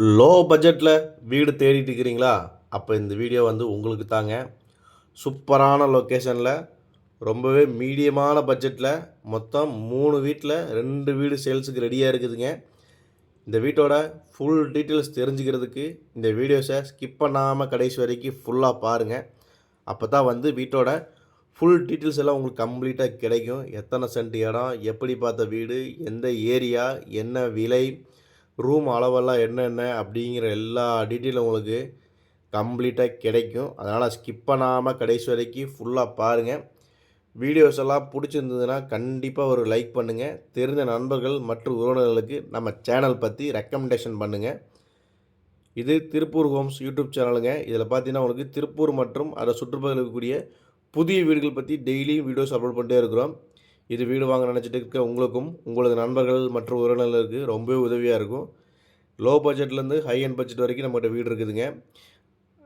Low பட்ஜெட்டில் வீடு தேடிட்டு இருக்கிறீங்களா? அப்போ இந்த வீடியோ வந்து உங்களுக்கு தாங்க. சூப்பரான லொக்கேஷனில் ரொம்பவே மீடியமான பட்ஜெட்டில் மொத்தம் மூணு வீட்டில் ரெண்டு வீடு சேல்ஸுக்கு ரெடியாக இருக்குதுங்க. இந்த வீட்டோட ஃபுல் டீட்டெயில்ஸ் தெரிஞ்சுக்கிறதுக்கு இந்த வீடியோஸை ஸ்கிப் பண்ணாமல் கடைசி வரைக்கும் ஃபுல்லாக பாருங்கள் அப்போ தான் வந்து வீட்டோட ஃபுல் டீட்டெயில்ஸ் எல்லாம் உங்களுக்கு கம்ப்ளீட்டாக கிடைக்கும். எத்தனை சென்ட் இடம் எப்படி பார்த்த வீடு எந்த ஏரியா என்ன விலை ரூம் அளவெல்லாம் என்னென்ன அப்படிங்கிற எல்லா டீட்டெயிலும் உங்களுக்கு கம்ப்ளீட்டாக கிடைக்கும். அதனால் ஸ்கிப் பண்ணாமல் கடைசி வரைக்கும் ஃபுல்லாக பாருங்கள் வீடியோஸ் எல்லாம் பிடிச்சிருந்ததுன்னா கண்டிப்பாக ஒரு லைக் பண்ணுங்கள் தெரிஞ்ச நண்பர்கள் மற்றும் உறவினர்களுக்கு நம்ம சேனல் பற்றி ரெக்கமெண்டேஷன் பண்ணுங்கள் இது திருப்பூர் ஹோம்ஸ் யூடியூப் சேனலுங்க இதில் பார்த்தீங்கன்னா உங்களுக்கு திருப்பூர் மற்றும் அதை சுற்றுப்பகுதியில் இருக்கக்கூடிய புதிய வீடுகள் பற்றி டெய்லியும் வீடியோஸ் அப்லோட் பண்ணிட்டே இருக்கிறோம். இது வீடு வாங்க நினச்சிட்டு இருக்க உங்களுக்கும் உங்களது நண்பர்கள் மற்றும் உறவினர்களுக்கு ரொம்பவே உதவியாக இருக்கும். லோ பட்ஜெட்லேருந்து ஹை அண்ட் பட்ஜெட் வரைக்கும் நம்மகிட்ட வீடு இருக்குதுங்க.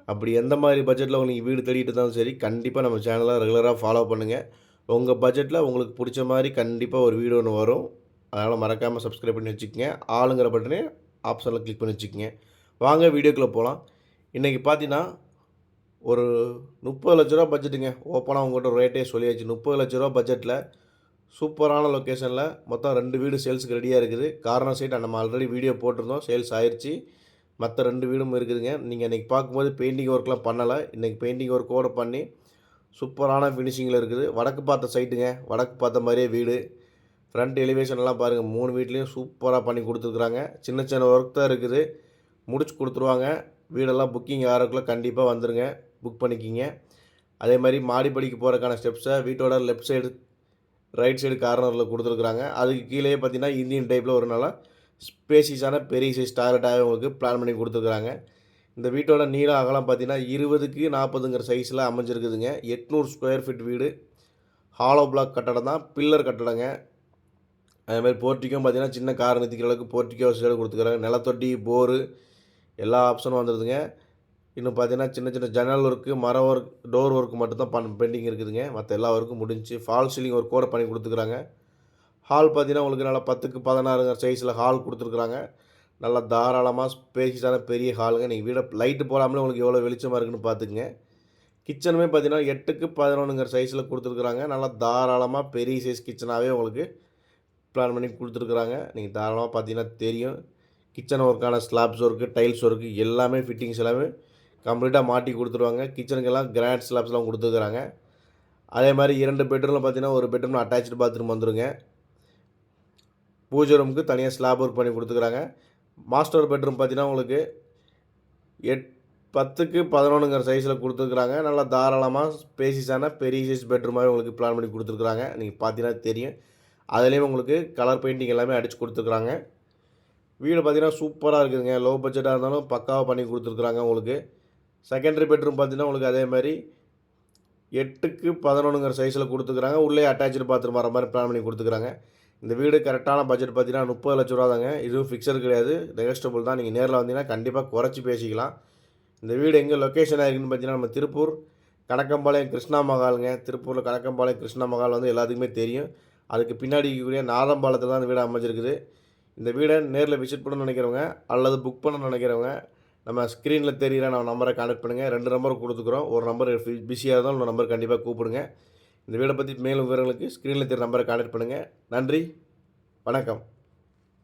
அப்படி எந்த மாதிரி பட்ஜெட்டில் உங்களுக்கு வீடு தேடிட்டு இருந்தாலும் சரி கண்டிப்பாக நம்ம சேனலை ரெகுலராக ஃபாலோ பண்ணுங்கள் உங்கள் பட்ஜெட்டில் உங்களுக்கு பிடிச்ச மாதிரி கண்டிப்பாக ஒரு வீடு ஒன்று வரும். அதனால் மறக்காமல் சப்ஸ்கிரைப் பண்ணி வச்சுக்கோங்க. ஆளுங்கிற பட்டனே ஆப்ஷனில் கிளிக் பண்ணி வச்சுக்கோங்க. வாங்க வீடியோக்குள்ளே போகலாம் இன்றைக்கி பார்த்தீங்கன்னா ஒரு முப்பது லட்ச ரூபா பட்ஜெட்டுங்க ஓப்பனாக உங்கள்கிட்ட ரேட்டே சொல்லியாச்சு. முப்பது லட்ச ரூபா பட்ஜெட்டில் சூப்பரான லொக்கேஷனில் மொத்தம் ரெண்டு வீடு சேல்ஸுக்கு ரெடியாக இருக்குது. காரணம் சைட் நம்ம ஆல்ரெடி வீடியோ போட்டிருந்தோம் சேல்ஸ் ஆயிடுச்சு மற்ற ரெண்டு வீடும் இருக்குதுங்க. நீங்கள் இன்றைக்கி பார்க்கும்போது பெயிண்டிங் ஒர்க்லாம் பண்ணலை. இன்றைக்கி பெயிண்டிங் ஒர்க்கோடு பண்ணி சூப்பரான ஃபினிஷிங்கில் இருக்குது. வடக்கு பார்த்த சைட்டுங்க வடக்கு பார்த்த மாதிரியே வீடு. ஃப்ரண்ட் எலிவேஷன்லாம் பாருங்கள் மூணு வீட்லேயும் சூப்பராக பண்ணி கொடுத்துருக்குறாங்க. சின்ன சின்ன ஒர்க் தான் இருக்குது. முடிச்சு கொடுத்துருவாங்க. வீடெல்லாம் புக்கிங் ஆகிறதுக்குள்ளே கண்டிப்பாக வந்துடுங்க புக் பண்ணிக்கிங்க. அதே மாதிரி மாடிப்படிக்கு போகிறதுக்கான ஸ்டெப்ஸை வீட்டோட லெஃப்ட் சைடு ரைட் சைடு கார்னரில் கொடுத்துருக்குறாங்க. அதுக்கு கீழே பார்த்தீங்கன்னா இந்தியன் டைப்பில் ஒரு நல்லா ஸ்பேசிஸான பெரிய சைஸ் டாய்லெட்டாகவே உங்களுக்கு பிளான் பண்ணி கொடுத்துருக்குறாங்க. இந்த வீட்டோட நீளம் அகலம் பார்த்தீங்கன்னா இருபதுக்கு நாற்பதுங்கிற சைஸில் அமைஞ்சிருக்குதுங்க. எட்நூறு ஸ்கொயர் ஃபீட் வீடு. ஹாலோ பிளாக் கட்டடம் தான் பில்லர் கட்டடங்க. அதேமாதிரி போர்ட்டிக்கும் பார்த்தீங்கன்னா சின்ன கார் நிறுத்திக்கிற அளவுக்கு போர்ட்டிக்கோ வசதியோடு கொடுத்துருக்குறாங்க. நிலத்தொட்டி போரு எல்லா ஆப்ஷனும் வந்துடுதுங்க இன்னும் பார்த்தீங்கன்னா சின்ன சின்ன ஜன்னல் ஒர்க்கு மரம் ஒர்க் டோர் ஒர்க் மட்டும் தான் பண் பெண்டிங் இருக்குதுங்க. மற்ற எல்லா ஒர்க்கும் முடிஞ்சு ஃபால் சீலிங் ஒர்க் கூட பண்ணி கொடுத்துக்குறாங்க. ஹால் பார்த்தீங்கன்னா உங்களுக்கு நல்லா பத்துக்கு பதினாறுங்கிற சைஸில் ஹால் கொடுத்துருக்குறாங்க. நல்லா தாராளமாக ஸ்பேசிஸான பெரிய ஹாலுங்க நீங்கள் வீடை லைட்டு போடாமலே உங்களுக்கு எவ்வளோ வெளிச்சமாக இருக்குன்னு பார்த்துக்குங்க. கிச்சனுமே பார்த்தீங்கன்னா எட்டுக்கு பதினொன்றுங்கிற சைஸில் கொடுத்துருக்குறாங்க. நல்லா தாராளமாக பெரிய சைஸ் கிச்சனாகவே உங்களுக்கு பிளான் பண்ணி கொடுத்துருக்குறாங்க. நீங்கள் தாராளமாக பார்த்தீங்கன்னா தெரியும். கிச்சன் ஒர்க்கான ஸ்லாப்ஸ் ஒர்க்கு டைல்ஸ் ஒர்க்கு எல்லாமே ஃபிட்டிங்ஸ் எல்லாமே கம்ப்ளீட்டாக மாட்டி கொடுத்துருவாங்க. கிச்சனுக்கெல்லாம் கிராண்ட் ஸ்லாப்ஸ்லாம் கொடுத்துருக்குறாங்க. அதே மாதிரி இரண்டு பெட்ரூமில் பார்த்தீங்கன்னா ஒரு பெட்ரூமில் அட்டாச்சு பாத்ரூம் வந்துருங்க. பூஜை ரூமுக்கு தனியாக ஸ்லாப் ஒர்க் பண்ணி கொடுத்துக்குறாங்க மாஸ்டர் பெட்ரூம் பார்த்தீங்கன்னா உங்களுக்கு எட் பத்துக்கு பதினொன்றுங்கிற சைஸில் கொடுத்துருக்குறாங்க. நல்லா தாராளமாக ஸ்பேசிஸான பெரிய சைஸ் பெட்ரூமாகவே உங்களுக்கு பிளான் பண்ணி கொடுத்துருக்குறாங்க. நீங்கள் பார்த்தீங்கன்னா தெரியும். அதுலேயும் உங்களுக்கு கலர் பெயிண்டிங் எல்லாமே அடித்து கொடுத்துருக்குறாங்க. வீடு பார்த்தீங்கன்னா சூப்பராக இருக்குதுங்க. லோ பட்ஜெட்டாக இருந்தாலும் பக்காவாக பண்ணி கொடுத்துருக்குறாங்க உங்களுக்கு. செகண்டரி பெட்ரூம் பார்த்தீங்கன்னா உங்களுக்கு அதே மாதிரி எட்டுக்கு பதினொன்றுங்கிற சைஸில் கொடுத்துக்குறாங்க. உள்ளே அட்டாச்சு பாத்ரூம் வர மாதிரி பிளான் பண்ணி கொடுத்துக்குறாங்க. இந்த வீடு கரெக்டான பட்ஜெட் பார்த்தீங்கன்னா முப்பது லட்ச ரூபா தாங்க. இதுவும் ஃபிக்ஸர் கிடையாது. நெகஸ்டபுள் தான். நீங்கள் நேரில் வந்தீங்கன்னா கண்டிப்பாக குறைச்சி பேசிக்கலாம். இந்த வீடு எங்கே லொக்கேஷனாக இருக்குன்னு பார்த்தீங்கன்னா நம்ம திருப்பூர் கணக்கம்பாளையம் கிருஷ்ணா மகாலுங்க திருப்பூரில் கணக்கம்பாளையம் கிருஷ்ணா மகால் வந்து எல்லாத்துக்குமே தெரியும். அதுக்கு பின்னாடி இருக்கக்கூடிய நாதம்பாளத்தில் தான் இந்த வீடு அமைஞ்சிருக்குது. இந்த வீடை நேரில் விசிட் பண்ணணும்னு நினைக்கிறவங்க அல்லது புக் பண்ணணும்னு நினைக்கிறவங்க நம்ம ஸ்க்ரீனில் தெரிகிற நம்ம நம்பரை கான்டெக்ட் பண்ணுங்கள் ரெண்டு நம்பர் கொடுத்துக்குறோம். ஒரு நம்பர் பிஸியாக இருந்தாலும் இன்னொரு நம்பர் கண்டிப்பாக கூப்பிடுங்க. இந்த வீடை பற்றி மேலும் விவரங்களுக்கு ஸ்க்ரீனில் தெரிகிற நம்பரை கான்டெக்ட் பண்ணுங்கள் நன்றி. வணக்கம்.